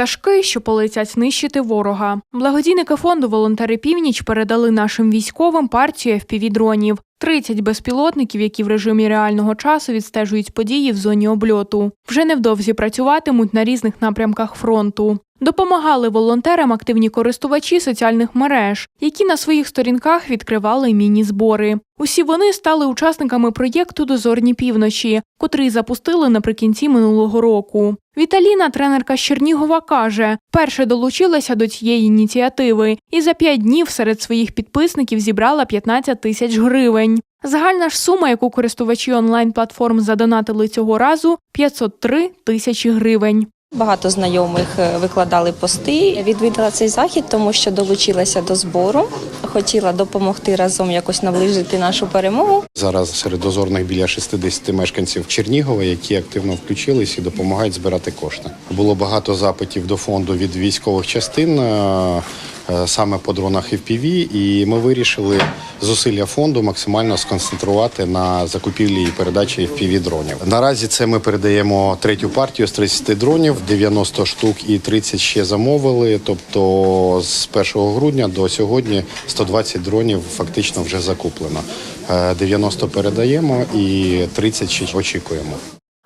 пташки, що полетять нищити ворога. Благодійники фонду Волонтери Північ передали нашим військовим партію FPV-дронів. 30 безпілотників, які в режимі реального часу відстежують події в зоні обльоту. Вже невдовзі працюватимуть на різних напрямках фронту. Допомагали волонтерам активні користувачі соціальних мереж, які на своїх сторінках відкривали міні-збори. Усі вони стали учасниками проєкту Дозорні півночі, котрий запустили наприкінці минулого року. Віталіна, тренерка Чернігова, каже, перше долучилася до цієї ініціативи і за п'ять днів серед своїх підписників зібрала 15 тисяч гривень. Загальна ж сума, яку користувачі онлайн-платформ задонатили цього разу 503 тисячі гривень. Багато знайомих е, викладали пости. Я відвідала цей захід, тому що долучилася до збору. Хотіла допомогти разом якось наближити нашу перемогу. Зараз серед дозорних біля 60 мешканців Чернігова, які активно включились і допомагають збирати кошти. Було багато запитів до фонду від військових частин. Е, е, Саме по дронах FPV, і ми вирішили зусилля фонду максимально сконцентрувати на закупівлі і передачі FPV дронів. Наразі це ми передаємо третю партію з 30 дронів, 90 штук і 30 ще замовили. Тобто з 1 грудня до сьогодні 120 дронів фактично вже закуплено. Е, 90 передаємо і 30 ще очікуємо.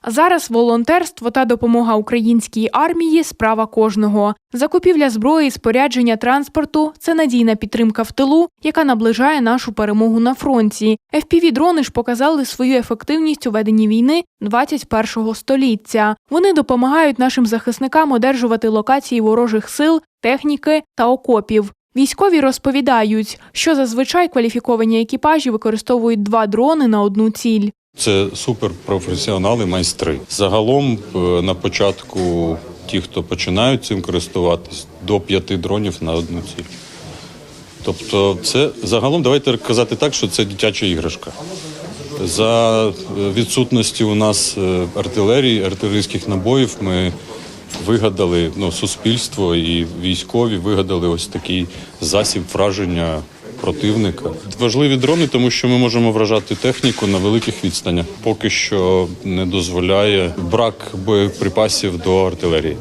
Зараз волонтерство та допомога українській армії справа кожного. Закупівля зброї, спорядження транспорту це надійна підтримка в тилу, яка наближає нашу перемогу на фронті. FPV-дрони ж показали свою ефективність у веденні війни 21-го століття. Вони допомагають нашим захисникам одержувати локації ворожих сил, техніки та окопів. Військові розповідають, що зазвичай кваліфіковані екіпажі використовують два дрони на одну ціль. Це суперпрофесіонали, майстри. Загалом е, на початку ті, хто починають цим користуватись, до п'яти дронів на одну ціль. Тобто, це загалом давайте казати так, що це дитяча іграшка. За е, відсутності у нас е, артилерії, артилерійських набоїв, ми вигадали ну, суспільство і військові вигадали ось такий засіб враження противника. Важливі дрони, тому що ми можемо вражати техніку на великих відстанях. Поки що не дозволяє брак боєприпасів до артилерії.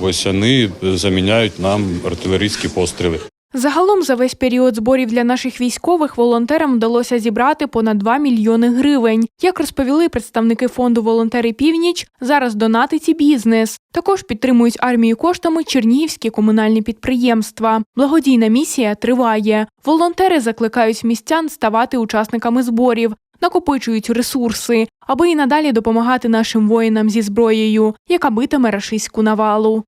Вони заміняють нам артилерійські постріли. Загалом за весь період зборів для наших військових волонтерам вдалося зібрати понад 2 мільйони гривень. Як розповіли представники фонду Волонтери Північ, зараз донатить і бізнес. Також підтримують армію коштами чернігівські комунальні підприємства. Благодійна місія триває. Волонтери закликають містян ставати учасниками зборів, накопичують ресурси, аби і надалі допомагати нашим воїнам зі зброєю, яка битиме рашистську навалу.